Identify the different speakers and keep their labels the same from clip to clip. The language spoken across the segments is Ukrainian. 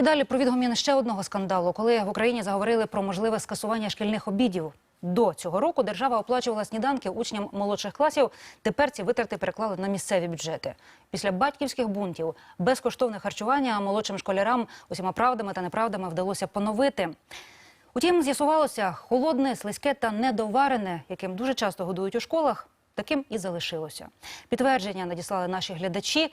Speaker 1: І далі про відгомін ще одного скандалу, коли в Україні заговорили про можливе скасування шкільних обідів. До цього року держава оплачувала сніданки учням молодших класів. Тепер ці витрати переклали на місцеві бюджети. Після батьківських бунтів безкоштовне харчування молодшим школярам усіма правдами та неправдами вдалося поновити. Утім, з'ясувалося, холодне, слизьке та недоварене, яким дуже часто годують у школах, таким і залишилося. Підтвердження надіслали наші глядачі.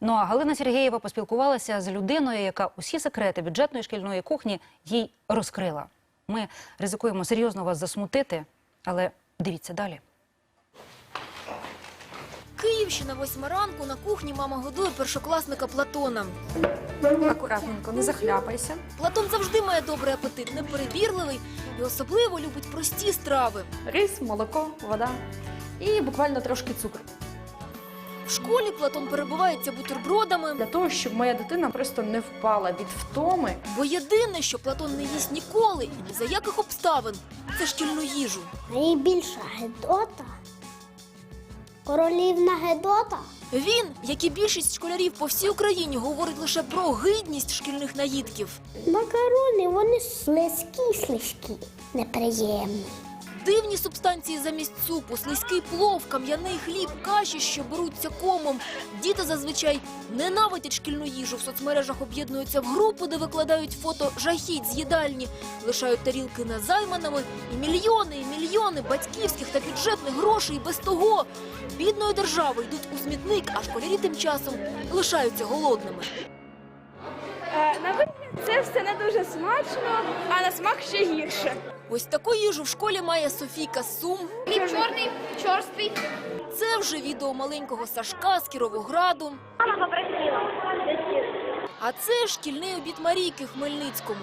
Speaker 1: Ну а Галина Сергієва поспілкувалася з людиною, яка усі секрети бюджетної шкільної кухні їй розкрила. Ми ризикуємо серйозно вас засмутити, але дивіться далі.
Speaker 2: Київщина, восьма ранку, на кухні мама годує першокласника Платона.
Speaker 3: Акуратненько, не захляпайся.
Speaker 2: Платон завжди має добрий апетит, неперебірливий і особливо любить прості страви.
Speaker 3: Рис, молоко, вода і буквально трошки цукру.
Speaker 2: В школі Платон перебувається бутербродами,
Speaker 3: Для того, щоб моя дитина просто не впала від втоми.
Speaker 2: бо єдине, що Платон не їсть ніколи і ні за яких обставин, це шкільну їжу.
Speaker 4: Найбільша Гедота? Королівна Гедота?
Speaker 2: Він, як і більшість школярів по всій Україні, говорить лише про гидність шкільних наїдків.
Speaker 4: Макарони, вони слизькі, слизькі, неприємні.
Speaker 2: Дивні субстанції замість супу, слизький плов, кам'яний хліб, каші, що беруться комом. Діти зазвичай ненавидять шкільну їжу. В соцмережах об'єднуються в групи, де викладають фото жахіть з їдальні, лишають тарілки незайманими. І мільйони, і мільйони батьківських та бюджетних грошей без того бідної держави йдуть у смітник, а школярі тим часом лишаються голодними.
Speaker 5: Е, На вигляд це все не дуже смачно, а на смак ще гірше.
Speaker 2: Ось таку їжу в школі має Софійка Сум.
Speaker 5: Хліб чорний, чорствий.
Speaker 2: Це вже відео маленького Сашка з Кіровограду. А це шкільний обід Марійки в Хмельницькому.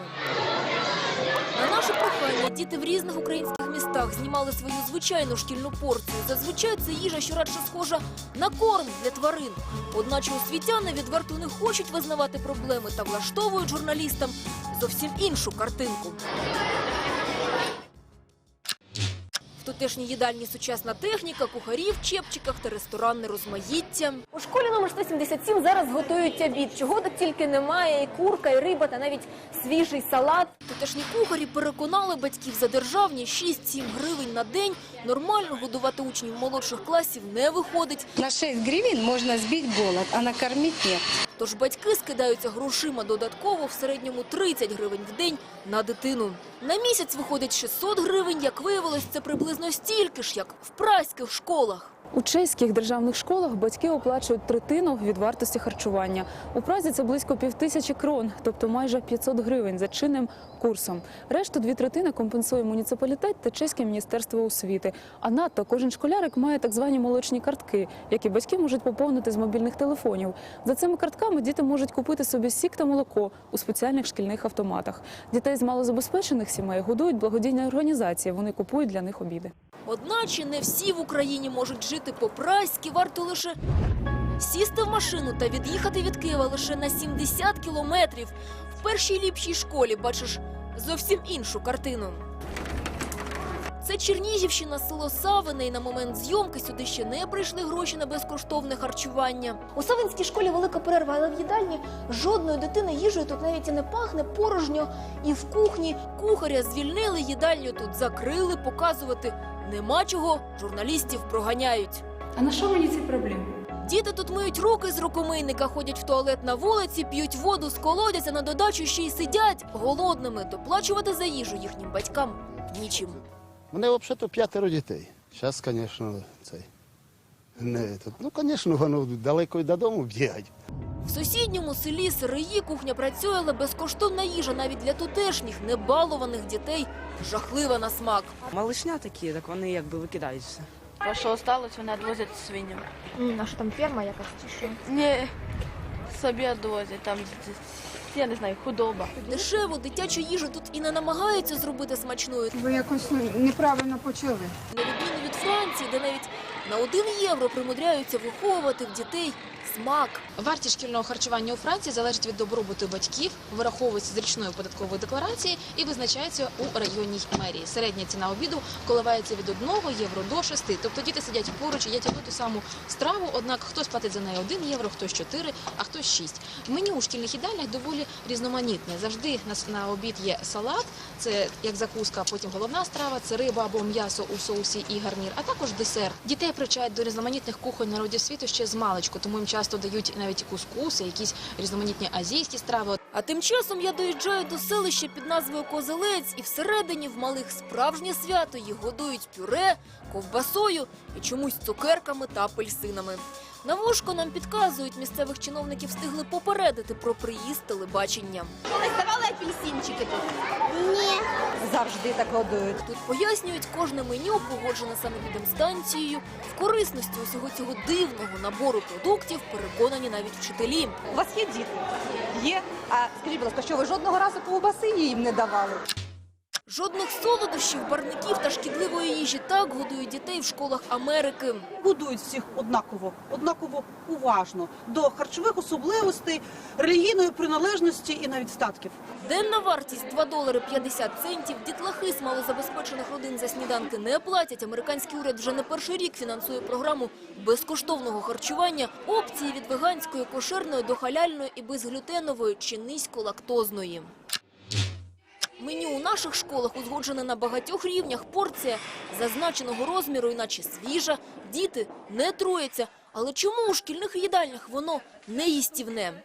Speaker 2: На наше прохання діти в різних українських містах знімали свою звичайну шкільну порцію. Зазвичай це їжа, що радше схожа на корм для тварин. Одначе освітяни відверто не хочуть визнавати проблеми та влаштовують журналістам зовсім іншу картинку. В тутешній їдальні сучасна техніка, кухарі в чепчиках та ресторанне розмаїття.
Speaker 6: У школі номер 177 зараз готують обід. Чого тут тільки немає, і курка, і риба, та навіть свіжий салат.
Speaker 2: Тутешні кухарі переконали батьків за державні 6-7 гривень на день. Нормально годувати учнів молодших класів не виходить.
Speaker 7: На 6 гривен можно сбить голод, а накормить нет.
Speaker 2: Тож батьки скидаються грошима додатково в середньому 30 гривень в день на дитину. На місяць виходить 600 гривень. Як виявилось, це приблизно стільки ж, як в праських школах.
Speaker 8: У чеських державних школах батьки оплачують третину від вартості харчування. У Празі це близько півтисячі крон, тобто майже 500 гривень за чинним курсом. Решту дві третини компенсує муніципалітет та чеське міністерство освіти. А надто кожен школярик має так звані молочні картки, які батьки можуть поповнити з мобільних телефонів. За цими картками діти можуть купити собі сік та молоко у спеціальних шкільних автоматах. Дітей з малозабезпечених сімей годують благодійні організації. Вони купують для них обіди.
Speaker 2: Одначе не всі в Україні можуть жити по-праськи, варто лише сісти в машину та від'їхати від Києва лише на 70 кілометрів. В першій ліпшій школі бачиш зовсім іншу картину. Це Чернігівщина, село Савине, і на момент зйомки сюди ще не прийшли гроші на безкоштовне харчування.
Speaker 6: У Савинській школі велика перерва, але в їдальні жодної дитини їжею тут навіть і не пахне порожньо.
Speaker 2: І в кухні кухаря звільнили, їдальню тут закрили, показувати нема чого, журналістів проганяють.
Speaker 8: А на що мені ці проблеми?
Speaker 2: Діти тут миють руки з рукомийника, ходять в туалет на вулиці, п'ють воду з колодязя, на додачу ще й сидять голодними. Доплачувати за їжу їхнім батькам нічим.
Speaker 9: У мене взагалі п'ятеро дітей. Зараз, звісно, цей. Не, тут, ну, звісно, воно далеко й додому бігать.
Speaker 2: В сусідньому селі Сириї кухня працює, але безкоштовна їжа навіть для тутешніх небалованих дітей жахлива на смак.
Speaker 10: Малишня такі, так вони якби викидають все.
Speaker 5: А що осталось, вони відвозять свиням.
Speaker 6: А що там ферма якась чи що?
Speaker 5: Ні, собі відвозять, там, я не знаю, худоба.
Speaker 2: Дешеву дитячу їжу тут і не намагаються зробити смачною.
Speaker 11: Ви якось неправильно почали.
Speaker 2: На відміну від Франції, де навіть на один євро примудряються виховувати в дітей смак.
Speaker 11: Вартість шкільного харчування у Франції залежить від добробуту батьків, вираховується з річної податкової декларації і визначається у районній мерії. Середня ціна обіду коливається від 1 євро до 6. Тобто діти сидять поруч, їдять одну ту саму страву, однак хтось платить за неї 1 євро, хтось 4, а хтось 6. Меню у шкільних їдальнях доволі різноманітне. Завжди на, обід є салат, це як закуска, потім головна страва, це риба або м'ясо у соусі і гарнір, а також десерт. Дітей привчають до різноманітних кухонь народів світу ще з маличку, тому їм часто дають навіть кускуси, якісь різноманітні азійські страви.
Speaker 2: А тим часом я доїжджаю до селища під назвою Козелець, і всередині в малих справжнє свято їх годують пюре, ковбасою і чомусь цукерками та апельсинами. На вушко нам підказують, місцевих чиновників встигли попередити про приїзд телебачення.
Speaker 4: Ні.
Speaker 6: Завжди так годують.
Speaker 2: Тут пояснюють кожне меню, погоджене санепідемстанцією. В корисності усього цього дивного набору продуктів переконані навіть вчителі.
Speaker 6: У вас є діти? Є. А скажіть, будь ласка, що ви жодного разу ковбаси їм не давали?
Speaker 2: Жодних солодощів, барників та шкідливої їжі так годують дітей в школах Америки.
Speaker 10: Будують всіх однаково, однаково уважно до харчових особливостей, релігійної приналежності і навіть статків.
Speaker 2: Денна вартість 2 долари 50 центів. Дітлахи з малозабезпечених родин за сніданки не платять. Американський уряд вже не перший рік фінансує програму безкоштовного харчування. Опції від веганської, кошерної до халяльної і безглютенової чи низьколактозної. Меню у наших школах узгоджене на багатьох рівнях. Порція зазначеного розміру, іначе свіжа. Діти не трояться. Але чому у шкільних їдальнях воно не їстівне?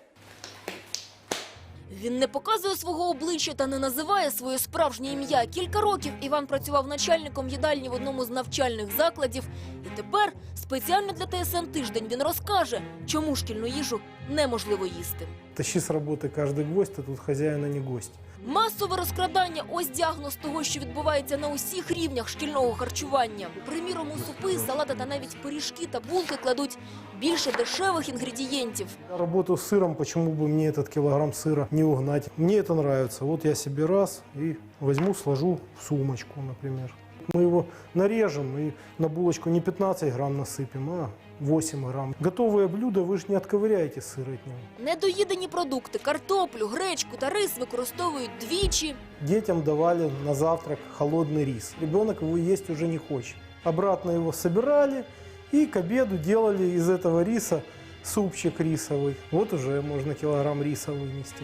Speaker 2: Він не показує свого обличчя та не називає своє справжнє ім'я. Кілька років Іван працював начальником їдальні в одному з навчальних закладів. І тепер спеціально для ТСН тиждень він розкаже, чому шкільну їжу неможливо їсти.
Speaker 12: Тащи с работы каждый гвоздь, а тут хозяин, а не гость.
Speaker 2: Масове розкрадання – ось діагноз того, що відбувається на усіх рівнях шкільного харчування. Приміром, у супи, салати та навіть пиріжки та булки кладуть більше дешевих інгредієнтів.
Speaker 12: Я работаю с сыром, почему бы мне этот килограмм сыра не угнать? Мне это нравится. Вот я себе раз и возьму, сложу в сумочку, например. Мы его нарежем и на булочку не 15 грамм насыпем, а 8 грамм. Готовое блюдо вы же не отковыряете сыр от него.
Speaker 2: Недоїдені продукти, картоплю, гречку та рис використовують двічі.
Speaker 12: Детям давали на завтрак холодный рис. Ребенок его есть уже не хочет. Обратно его собирали и к обеду делали из этого риса супчик рисовый. Вот уже можно килограмм риса вынести.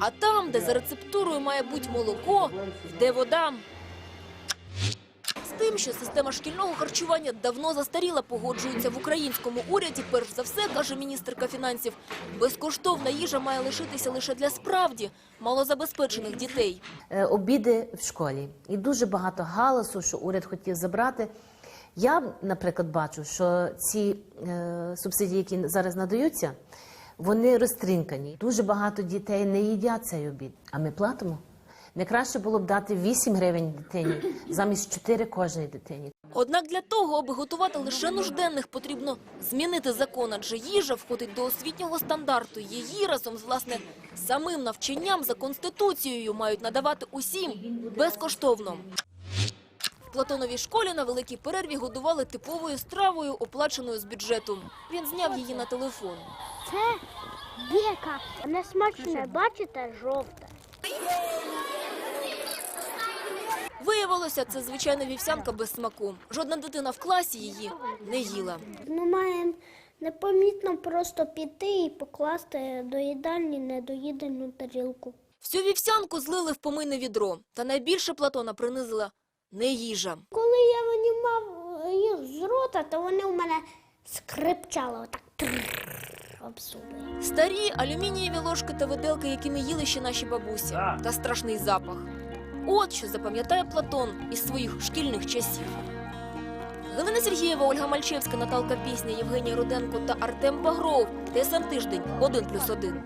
Speaker 2: А там, де за рецептурою має бути молоко, йде вода. З тим, що система шкільного харчування давно застаріла, погоджується в українському уряді. Перш за все, каже міністерка фінансів, безкоштовна їжа має лишитися лише для справді малозабезпечених дітей.
Speaker 13: Е, обіди в школі. І дуже багато галасу, що уряд хотів забрати. Я, наприклад, бачу, що ці е, субсидії, які зараз надаються, вони розтринкані. Дуже багато дітей не їдять цей обід, а ми платимо. Не краще було б дати 8 гривень дитині замість 4 кожній дитині.
Speaker 2: Однак для того, аби готувати лише нужденних, потрібно змінити закон, адже їжа входить до освітнього стандарту. Її разом з власне самим навчанням за конституцією мають надавати усім безкоштовно. Платоновій школі на великій перерві годували типовою стравою, оплаченою з бюджету. Він зняв її на телефон.
Speaker 4: Це бека. Вона смачна, бачите, жовта.
Speaker 2: Виявилося, це звичайна вівсянка без смаку. Жодна дитина в класі її не їла.
Speaker 4: Ми маємо непомітно просто піти і покласти до їдальні недоїдену тарілку.
Speaker 2: Всю вівсянку злили в помийне відро. Та найбільше Платона принизила не їжа.
Speaker 4: Коли я винімав їх з рота, то вони у мене скрипчали отак об зуби.
Speaker 2: Старі алюмінієві ложки та виделки, якими їли ще наші бабусі. Та страшний запах. От що запам'ятає Платон із своїх шкільних часів. Галина Сергієва, Ольга Мальчевська, Наталка Пісня, Євгенія Руденко та Артем Багров. ТСН тиждень 1+,1.